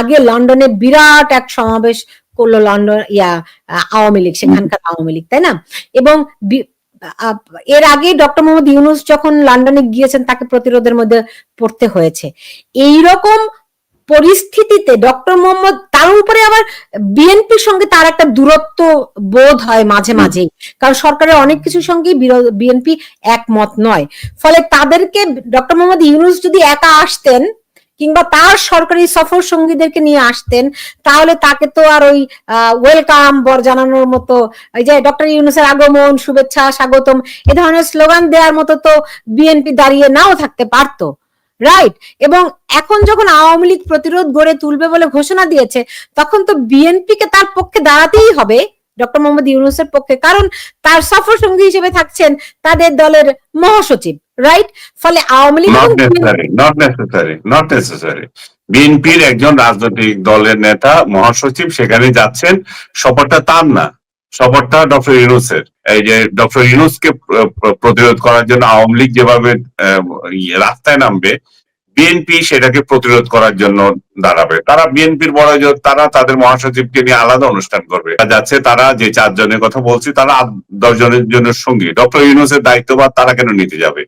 আগে লন্ডনে বিরাট এক সমাবেশ করল লন্ডন, ইয়া, আওয়ামী লীগ, সেখানকার আওয়ামী লীগ, তাই না? এবং এর আগে ডক্টর মোহাম্মদ ইউনুস যখন লন্ডনে গিয়েছেন, তাকে প্রতিরোধের মধ্যে পড়তে হয়েছে। এইরকম পরিস্থিতিতে ডক্টর মোহাম্মদ, তার উপরে আবার বিএনপির সঙ্গে তার একটা দূরত্ব বোধ হয় মাঝে মাঝেই। কারণ সরকারের অনেক কিছুর সঙ্গে বিএনপি একমত নয়। ফলে তাদেরকে ডক্টর মোহাম্মদ ইউনুস যদি একা আসতেন কিংবা তার সরকারি সফর সঙ্গীদেরকে নিয়ে আসতেন, তাহলে তাকে তো আর ওই ওয়েলকাম বর জানানোর মতো ওই যে ডক্টর ইউনুসের আগমন, শুভেচ্ছা, স্বাগতম, এ ধরনের স্লোগান দেওয়ার মতো তো বিএনপি দাঁড়িয়ে নাও থাকতে পারতো রাইট এবং এখন যখন আওয়ামী লীগ প্রতিরোধ গড়ে তুলবে বলে ঘোষণা দিয়েছে, তখন তো বিএনপি কে তার পক্ষে দাঁড়াতেই হবে ডক্টর মোহাম্মদ ইউনুসের পক্ষে। কারণ তার সফর সঙ্গী হিসেবে থাকছেন তাদের দলের মহাসচিব রাইট ফলে Awami League not necessary not বিএনপির একজন রাজনৈতিক দলের নেতা মহাসচিব সেখানে যাচ্ছেন। সফরটা তার না। সফরটা ডক্টর ইউনুসের। এই যে ডক্টর ইউনুসকে প্র- প্র- প্রতিরোধ করার জন্য আওয়ামী লীগ যেভাবে রাস্তায় নামবে বিএনপি সেটাকে প্রতিরোধ করার জন্য দাঁড়াবে। তারা বিএনপির বড় তারা তাদের মহাসচিবকে নিয়ে আলাদা অনুষ্ঠান করবে। যাচ্ছে তারা যে চারজনের কথা বলছি, তারা দশ জনের জন্য সঙ্গী। ডক্টর ইউনুসের দায়িত্বভার তারা কেন নিতে যাবে?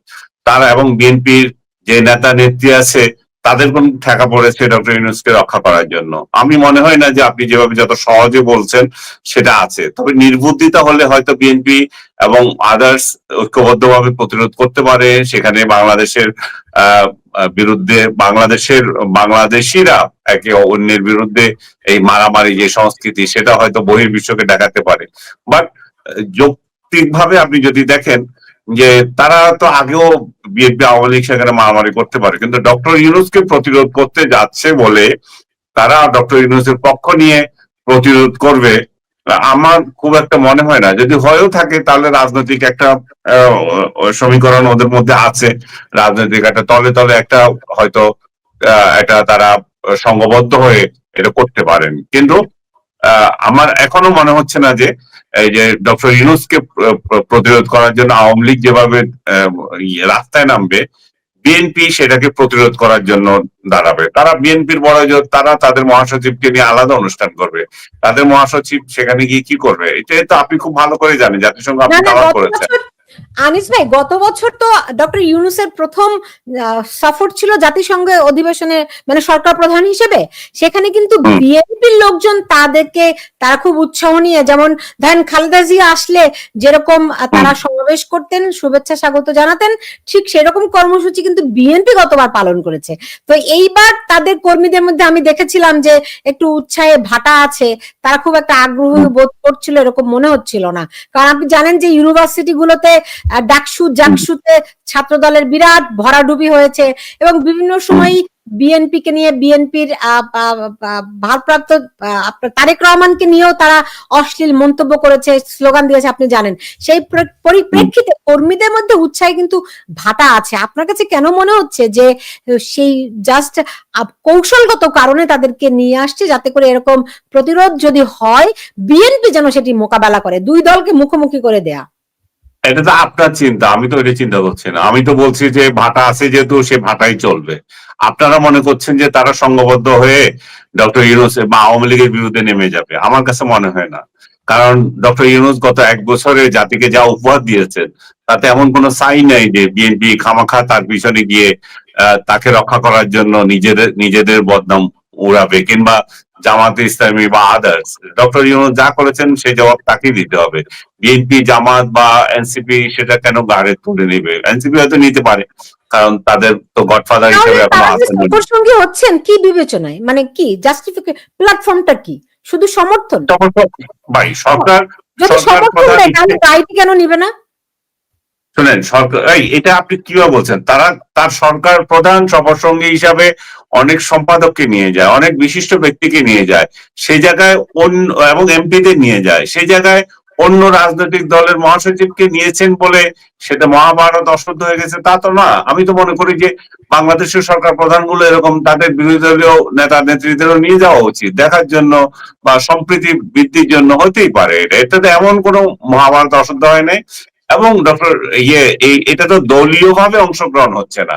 তারা এবং বিএনপির যে নেতা নেত্রী আছে তাদের কোন ঠেকা পড়েছে ডক্টর ইউনুসকে রক্ষা করার জন্য? আমি মনে হয় না যে আপনি যেভাবে যত সহজে বলছেন, সেটা আছে। তবে নির্বুদ্ধিতা হলে হয়তো বিএনপি এবং আদার্স ঐক্যবদ্ধভাবে প্রতিরোধ করতে পারে। সেখানে বাংলাদেশের বিরুদ্ধে, বাংলাদেশের, বাংলাদেশিরা একে অন্যের বিরুদ্ধে এই মারামারি, যে সংস্কৃতি, সেটা হয়তো বহির্বিশ্বকে দেখাতে পারে। বাট যৌক্তিকভাবে আপনি যদি দেখেন যে তারা তো আগেও বিএনপি আওয়ামী লীগ সেখানে মারামারি করতে পারে, কিন্তু ডক্টর ইউনুসকে প্রতিরোধ করতে যাচ্ছে বলে তারা ডক্টর ইউনুসের পক্ষ নিয়ে প্রতিরোধ করবে। আমার খুব একটা মনে হয় না। যদি হয়েও থাকে, তাহলে রাজনৈতিক একটা সমীকরণ ওদের মধ্যে আছে। রাজনৈতিক একটা তলে তলে একটা হয়তো একটা তারা সংঘবদ্ধ হয়ে এটা করতে পারেন। কিন্তু আমার এখনও মনে হচ্ছে না যে এই যে ডক্টর ইউনুসকে প্র- প্র- প্রতিরোধ করার জন্য আওয়ামী লীগ যেভাবে ইয়ে, রাস্তায় নামবে বিএনপি সেটাকে প্রতিরোধ করার জন্য দাঁড়াবে। তারা বিএনপির বড় তারা তাদের মহাসচিবকে নিয়ে আলাদা অনুষ্ঠান করবে। তাদের মহাসচিব সেখানে গিয়ে কি করবে? এটা তো আপনি খুব ভালো করে জানেন জাতিসংঘ আপনি দাওয়াত করেছেন। আনিস ভাই গত বছর তো ডক্টর ইউনুসের প্রথম সফর ছিল জাতিসংঘ অধিবেশনে মানে সরকার প্রধান হিসেবে। সেখানে কিন্তু বিএনপির লোকজন তাদেরকে তারা খুব উৎসাহ নিয়ে যেমন ধরেন খালেদা জিয়া আসলে যেরকম তারা সমাবেশ করতেন শুভেচ্ছা স্বাগত জানাতেন ঠিক সেরকম কর্মসূচি কিন্তু বিএনপি গতবার পালন করেছে। তো এইবার তাদের কর্মীদের মধ্যে আমি দেখেছিলাম যে একটু উৎসাহে ভাটা আছে তারা খুব একটা আগ্রহ বোধ করছিল এরকম মনে হচ্ছিল না। কারণ আপনি জানেন যে ইউনিভার্সিটি গুলোতে ডাকসু জাকসুতে ছাত্র দলের বিরাট ভরাডুবি হয়েছে এবং বিভিন্ন সময় বিএনপি কে নিয়ে বিএনপির ভারপ্রাপ্ত আপনার তারেক রহমানকে নিয়েও তারা অশ্লীল মন্তব্য করেছে, স্লোগান দিয়েছে, আপনি জানেন। সেই পরিপ্রেক্ষিতে কর্মীদের মধ্যে উৎসাহে কিন্তু ভাটা আছে। আপনার কাছে কেন মনে হচ্ছে যে সেই জাস্ট কৌশলগত কারণে তাদেরকে নিয়ে আসছে যাতে করে এরকম প্রতিরোধ যদি হয়, বিএনপি যেন সেটি মোকাবেলা করে, দুই দলকে মুখোমুখি করে দেয়া? এটা তো আপনার চিন্তা, আমি তো এটা চিন্তা করছি না। আমি তো বলছি যে ভাটা আছে যেহেতু সে ভাটাই চলবে। আপনারা মনে করছেন যে তারা সংঘবদ্ধ হয়ে ডক্টর ইউনুস বা আওয়ামী লীগের বিরুদ্ধে নেমে যাবে? আমার কাছে মনে হয় না। কারণ ডক্টর ইউনুস গত এক বছরে জাতিকে যা উপহার দিয়েছেন, তাতে এমন কোনো সাই নাই যে বিএনপি খামাখা তার পিছনে গিয়ে তাকে রক্ষা করার জন্য নিজেদের নিজেদের বদনাম উড়াবে কিংবা জামাতে ইসলামী বা আদার্স ডক্টর ইউনুস যা করেছেন সেই জবাব তাকেই দিতে হবে। বিএনপি জামাত বা এনসিপি সেটা কেন গাড়ে তুলে নেবে? এনসিপি হয়তো নিতে পারে কারণ তাদের তো গডফাদার হিসেবে এখনও সঙ্গী হচ্ছেন কি বিবেচনায়? মানে কি জাস্টিফিকে প্ল্যাটফর্মটা কি? শুধু সমর্থন? ভাই সরকার যদি সমর্থন দেয় তাহলে রাইট কেন নিবে না? শুনেন, সরকার এটা আপনি কীভাবে বলছেন? তারা, তার সরকার প্রধান সফর সঙ্গী হিসাবে অনেক সম্পাদককে নিয়ে যায়, অনেক বিশিষ্ট ব্যক্তিকে নিয়ে যায়। সেই জায়গায় অন্য, এবং এমপিদের নিয়ে যায়। সেই জায়গায় অন্য রাজনৈতিক দলের মহাসচিবকে নিয়েছেন বলে সেটা মহাভারত অশুদ্ধ হয়ে গেছে, তা তো না। আমি তো মনে করি যে বাংলাদেশের সরকার প্রধানগুলো এরকম তাদের বিরোধী দলীয় নেতা নেত্রীদেরও নিয়ে যাওয়া উচিত, দেখার জন্য বা সম্প্রীতি বৃদ্ধির জন্য হতেই পারে। এটা, এটাতে এমন কোনো মহাভারত অশুদ্ধ হয় নাই। এবং ডক্টর ইয়ে এটা তো দলীয় ভাবে অংশগ্রহণ হচ্ছে না।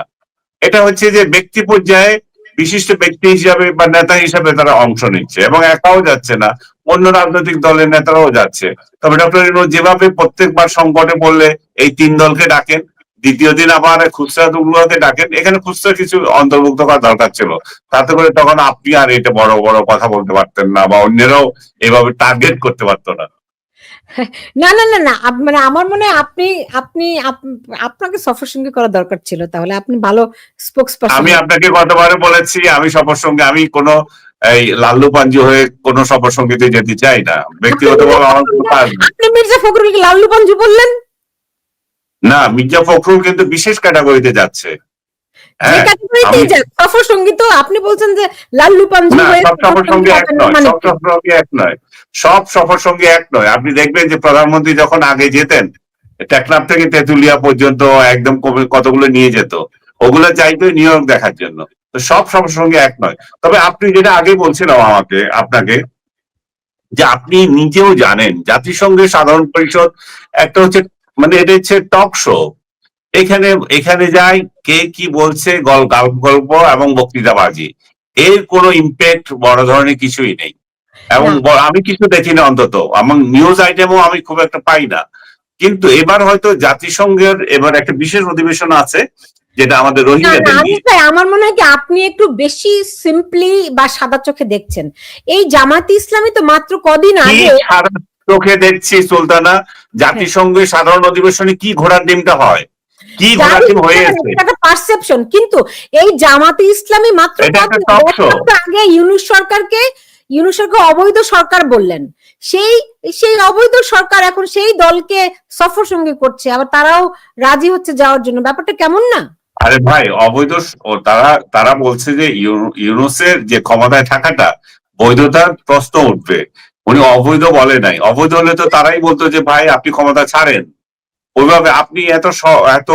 এটা হচ্ছে যে ব্যক্তি পর্যায়ে বিশিষ্ট ব্যক্তি হিসাবে বা নেতা হিসাবে তারা অংশ নিচ্ছে এবং একাও যাচ্ছে না। অন্য রাজনৈতিক দলের নেতারাও যাচ্ছে। তবে ডক্টর ইউনুস যেভাবে প্রত্যেকবার সংকটে বললে এই তিন দলকে ডাকেন, দ্বিতীয় দিন আবার খুচরা দলগুলোকে ডাকেন, এখানে খুচরা কিছু অন্তর্ভুক্ত করা দরকার ছিল। তাতে করে তখন আপনি আর এটা বড় বড় কথা বলতে পারতেন না বা অন্যরাও এভাবে টার্গেট করতে পারতো না। না না না না মানে আমার মনে হয় আপনি আপনি আপনাকে সফর সঙ্গে করা দরকার ছিল তাহলে আপনি ভালো স্পোক্স আমি আপনাকে গতবারে বলেছি আমি সফর সঙ্গে আমি কোনো এই লাল্লু পাঞ্জু হয়ে কোন সফর সঙ্গীতে যেতে চাই না। ব্যক্তিগতভাবে আমার। আপনি মির্জা ফখরুলকে লাল্লু পাঞ্জু বললেন? না মির্জা ফখরুল কিন্তু বিশেষ ক্যাটাগরিতে যাচ্ছে। সফর সঙ্গী তো আপনি বলছেন যে লাল্লু পাঞ্জু সব সঙ্গী এক নয় মানে সব সফর সঙ্গী এক নয়। সব সফর সঙ্গী এক নয়। আপনি দেখবেন যে প্রধানমন্ত্রী যখন আগে যেতেন টেকনাফ থেকে তেঁতুলিয়া পর্যন্ত একদম কতগুলো নিয়ে যেত ওগুলো চাইতো নিউ ইয়র্ক দেখার জন্য। তো সব সফর সঙ্গী এক নয়। তবে আপনি যেটা আগে বলছিলাম আমাকে আপনাকে যে আপনি নিজেও জানেন জাতিসংঘের সাধারণ পরিষদ একটা হচ্ছে মানে এটা হচ্ছে টক শো। এখানে এখানে যাই কে কি বলছে গল গল্প গল্প এবং বক্তৃতাবাজি। এর কোনো ইম্প্যাক্ট বড় ধরনের কিছুই নেই। এবং আমি কিছু দেখি না অন্তত। এবং নিউজ আইটেমও আমি খুব একটা পাই না। কিন্তু এবার হয়তো জাতিসংঘের এবার একটা বিশেষ অধিবেশন আছে যেটা আমাদের রোহিঙ্গাদের ভাই আমার মনে হয় কি আপনি একটু বেশি সিম্পলি বা সাদা চোখে দেখছেন। এই জামাতি ইসলামী তো মাত্র কদিন আগে সারা চোখে দেখছি সুলতানা? জাতিসংঘের সাধারণ অধিবেশনে কি ঘোড়ার ডিমটা হয়? কি ঘোড়ার ডিম হয়েছে একটা পারসেপশন কিন্তু এই জামাতি ইসলামী মাত্র এটা আগে ইউনুস সরকারকে ইউনুস সরকার অবৈধ সরকার বললেন। সেই সেই অবৈধ সরকার এখন সেই দলকে সফর সঙ্গী করছে আবার তারাও রাজি হচ্ছে যাওয়ার জন্য। ব্যাপারটা কেমন না? আরে ভাই অবৈধ ও তারা তারা বলছে যে ইউ- ইউনুসের যে ক্ষমতায় থাকাটা বৈধতার প্রশ্ন উঠবে। উনি অবৈধ বলে নাই। অবৈধ হলে তো তারাই বলতো যে ভাই আপনি ক্ষমতা ছাড়েন। ওইভাবে আপনি এত এত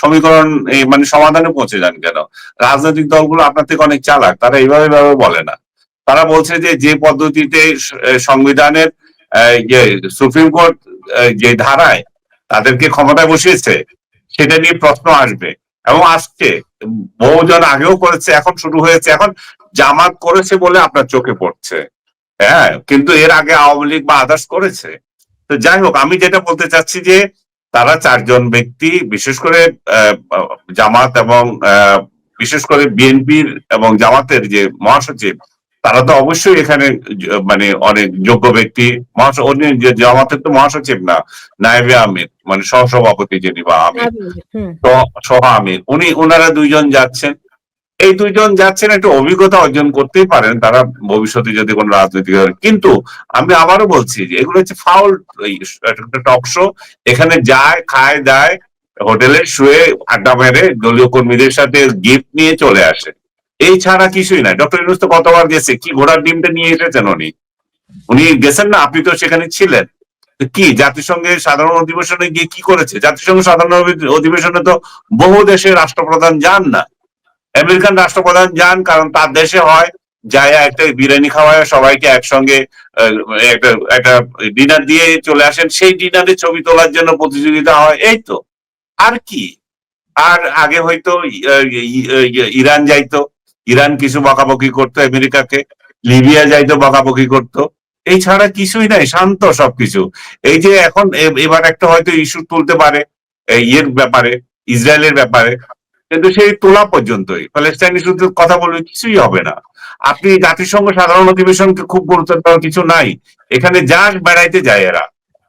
সমীকরণ মানে সমাধানে পৌঁছে যান কেন? রাজনৈতিক দলগুলো আপনার থেকে অনেক চালাক, তারা এইভাবে এইভাবে বলে না। তারা বলছে যে যে পদ্ধতিতে সংবিধানের যে সুপ্রিম কোর্ট যে ধারায় তাদেরকে ক্ষমতায় বসিয়েছে, সেটা নিয়ে প্রশ্ন আসবে এবং আসছে। বহুজন আগেও করেছে, এখন শুরু হয়েছে, এখন জামাত করেছে বলে আপনার চোখে পড়ছে। হ্যাঁ কিন্তু এর আগে আওয়ামী লীগ বা আদার্স করেছে। তো যাই হোক, আমি যেটা বলতে চাচ্ছি যে তারা চারজন ব্যক্তি বিশেষ করে জামাত এবং বিশেষ করে বিএনপির এবং জামাতের যে মহাসচিব তারা তো অবশ্যই এখানে মানে অনেক যোগ্য ব্যক্তি। জামাতের তো মহাসচিব না নায়েবে আমির মানে সহসভাপতি যিনি বা আমির। সহ আমির। উনি ওনারা দুইজন যাচ্ছেন। এই দুইজন যাচ্ছেন, একটু অভিজ্ঞতা অর্জন করতেই পারেন তারা ভবিষ্যতে যদি কোনো রাজনৈতিক কিন্তু আমি আবারও বলছি যে এগুলো হচ্ছে ফাউল টক শো এখানে যায়, খায়, দায়, হোটেলে শুয়ে আড্ডা মেরে দলীয় কর্মীদের সাথে গিফট নিয়ে চলে আসে। এই ছাড়া কিছুই নাই। ডক্টর ইউনুস তো কতবার গেছে? কি ঘোড়ার ডিমটা নিয়ে এসেছেন উনি? উনি গেছেন না? আপনি তো সেখানে ছিলেন। কি জাতিসংঘের সাধারণ অধিবেশনে গিয়ে কি করেছে? জাতিসংঘ সাধারণ অধি- অধিবেশনে তো বহু দেশের রাষ্ট্রপ্রধান যান না। আমেরিকান রাষ্ট্রপ্রধান যান, কারণ তার দেশে হয়, যায় একটা বিরিয়ানি খাওয়ায়, সবাইকে একসঙ্গে একটা একটা ডিনার দিয়ে চলে আসেন। সেই ডিনারে ছবি তোলার জন্য প্রতিযোগিতা হয়, এই তো। আর কি? আর আগে হয়তো ইরান যাইতো। ইরান কিছু বকাবকি করতো আমেরিকাকে, লিবিয়া যাইতো বকাবকি করতো। এই ছাড়া কিছুই নাই, শান্ত সবকিছু। এই যে এখন এবার একটা হয়তো ইস্যু তুলতে পারে ইয়ের ব্যাপারে, ইসরায়েলের ব্যাপারে। কিন্তু সেই তোলা পর্যন্তই। প্যালেস্টাইন ইস্যুতে কথা বলবে কিছুই হবে না। আপনি জাতিসংঘ সাধারণ অধিবেশনকে খুব গুরুত্ব দেওয়ার কিছু নাই। এখানে যা বেড়াইতে যায় এরা।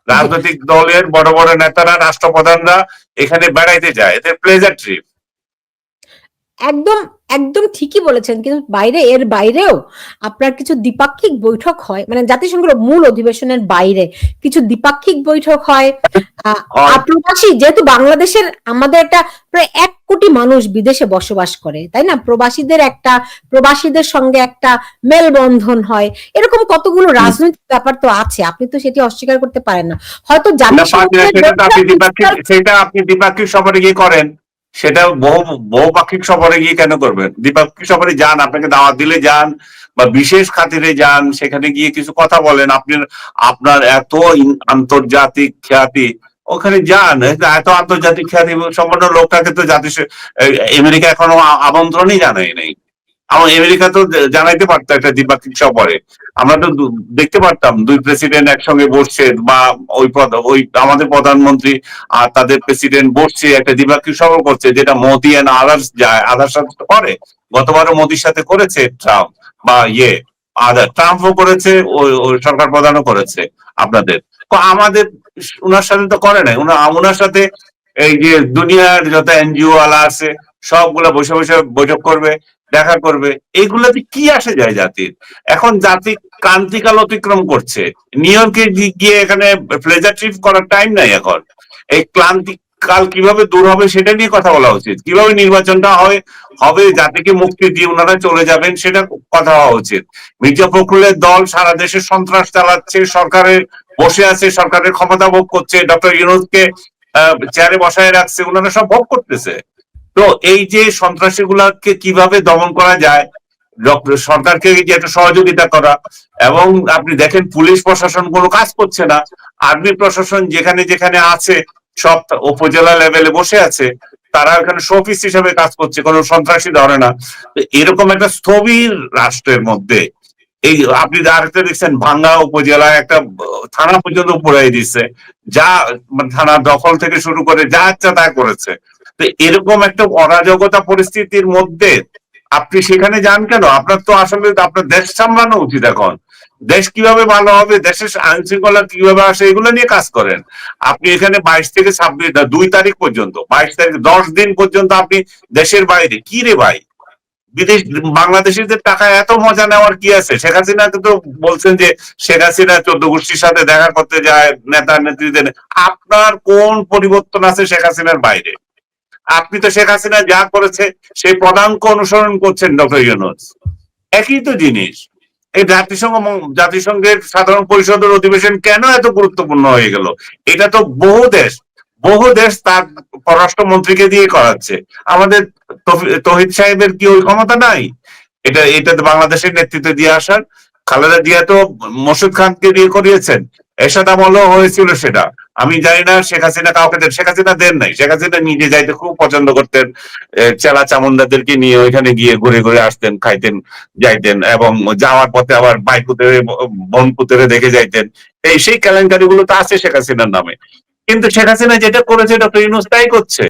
রাজনৈতিক দলের বড় বড় নেতারা, রাষ্ট্রপ্রধানরা এখানে বেড়াইতে যায়। এদের প্লেজার ট্রিপ একদম একদম ঠিকই বলেছেন। কিন্তু বাইরে এর বাইরেও আপনার কিছু দ্বিপাক্ষিক বৈঠক হয় মানে জাতিসংঘের মূল অধিবেশনের বাইরে কিছু দ্বিপাক্ষিক বৈঠক হয়। প্রবাসী যেহেতু বাংলাদেশের আমাদের একটা প্রায় এক কোটি মানুষ বিদেশে বসবাস করে তাই না? প্রবাসীদের একটা প্রবাসীদের সঙ্গে একটা মেলবন্ধন হয়। এরকম কতগুলো রাজনৈতিক ব্যাপার তো আছে আপনি তো সেটি অস্বীকার করতে পারেন না। হয়তো জাতিসংঘের সেটা আপনি দ্বিপাক্ষিক সফরে গিয়ে করেন। সেটা বহু বহুপাক্ষিক সফরে গিয়ে কেন করবেন? দ্বিপাক্ষিক সফরে যান, আপনাকে দাওয়াত দিলে যান, বা বিশেষ খাতিরে যান, সেখানে গিয়ে কিছু কথা বলেন আপনি আপনার এত আন্তর্জাতিক খ্যাতি, ওখানে যান, এত আন্তর্জাতিক খ্যাতি সম্পন্ন লোকটাকে তো জাতিস আমেরিকা এখনও আমন্ত্রণই জানাই নাই। আমার আমেরিকা তো জানাইতে পারতো একটা দ্বিপাক্ষিক সফরে। আমরা তো দেখতে পারতাম দুই প্রেসিডেন্ট একসঙ্গে বসছে বা ওই ওই আমাদের প্রধানমন্ত্রী আর তাদের প্রেসিডেন্ট বসছে, একটা দ্বিপাক্ষিক সফর করছে, যেটা মোদি এন্ড আদার্স যায় আদার্স সাথে করে। গতবারও মোদির সাথে করেছে ট্রাম্প বা ইয়ে। আদার ট্রাম্পও করেছে ওই সরকার প্রধানও করেছে আপনাদের। আমাদের ওনার সাথে তো করে নাই। ওনার সাথে এই যে দুনিয়ার যত এনজিও আলা আছে সবগুলা বসে বসে বৈঠক করবে, দেখা করবে। এইগুলাতে কি আসে যায় জাতির? এখন জাতি ক্রান্তিকাল অতিক্রম করছে। নিয়মকে গিয়ে এখানে প্লেজার ট্রিপ করার টাইম নাই এখন। এই ক্লান্তি কাল কীভাবে দূর হবে সেটা নিয়ে কথা বলা উচিত। কীভাবে নির্বাচনটা হয়, হবে, জাতিকে মুক্তি দিয়ে ওনারা চলে যাবেন, সেটা কথা হওয়া উচিত। মির্জা ফখরুলের দল সারা দেশে সন্ত্রাস চালাচ্ছে সরকারের বসে আছে, সরকারের ক্ষমতা ভোগ করছে, ডক্টর ইউনুসকে চেয়ারে বসায় রাখছে, ওনারা সব ভোগ করতেছে। তো এই যে সন্ত্রাসী গুলাকে কীভাবে দমন করা যায় সরকারকে একটা সহযোগিতা করা, এবং আপনি দেখেন পুলিশ প্রশাসন কোনো কাজ করছে না, আর্মি প্রশাসন যেখানে যেখানে আছে, সব উপজেলা লেভেলে বসে আছে, তারা এখানে শোপিস হিসাবে কাজ করছে, কোনো সন্ত্রাসী ধরে না। তো এরকম একটা স্থবির রাষ্ট্রের মধ্যে, এই আপনি আরেকটা দেখছেন, ভাঙ্গা উপজেলা একটা থানা পর্যন্ত পুরাই দিচ্ছে যা মানে থানা দখল থেকে শুরু করে যা ইচ্ছা তা করেছে। তো এরকম একটা অরাজকতা পরিস্থিতির মধ্যে আপনি সেখানে যান কেন? আপনার তো আসলে আপনার দেশ সামলানো উচিত এখন। দেশ কীভাবে ভালো হবে, দেশের আইন শৃঙ্খলা কীভাবে আসে, এগুলো নিয়ে কাজ করেন। আপনি এখানে বাইশ থেকে ছাব্বিশ দুই তারিখ পর্যন্ত, বাইশ তারিখ, দশ দিন পর্যন্ত আপনি দেশের বাইরে। কি রে ভাই? বিদেশ, বাংলাদেশিদের টাকা এত মজা নেওয়ার কি আছে? শেখ হাসিনা তো বলছেন যে শেখ হাসিনা চোদ্দ গোষ্ঠীর সাথে দেখা করতে যায় নেতা নেত্রীদের আপনার কোন পরিবর্তন আছে শেখ হাসিনার বাইরে? আপনি তো শেখ হাসিনা যা করেছে, সেই পদাঙ্ক অনুসরণ করছেন ডক্টর ইউনুস। একই তো জিনিস। এই জাতিসংঘ জাতিসংঘের সাধারণ পরিষদের অধিবেশন কেন এত গুরুত্বপূর্ণ হয়ে গেল? এটা তো বহু দেশ বহু দেশ তার পররাষ্ট্রমন্ত্রীকে দিয়ে করাচ্ছে। আমাদের তহিদ সাহেবের কি ওই ক্ষমতা নাই? এটা এটা তো বাংলাদেশের নেতৃত্বে দিয়ে আসার। খালেদা জিয়া তো মোর্শেদ খানকে দিয়ে করিয়েছেন। এরশাদ আমলও হয়েছিল সেটা। আমি জানি না শেখ হাসিনা কাউকে দেন, শেখ হাসিনা দেন নাই। শেখ হাসিনা নিজে যাইতে খুব পছন্দ করতেন চেলা চামুন্দাদেরকে নিয়ে ওইখানে গিয়ে ঘুরে ঘুরে আসতেন, খাইতেন, যাইতেন এবং যাওয়ার পথে আবার বাইক পুতেরে বন পুতেরে দেখে যাইতেন। এই সেই কেলেঙ্কারি গুলো তো আছে শেখ হাসিনার নামে। কিন্তু শেখ হাসিনা যেটা করেছে ডক্টর ইউনুস তাই করছে।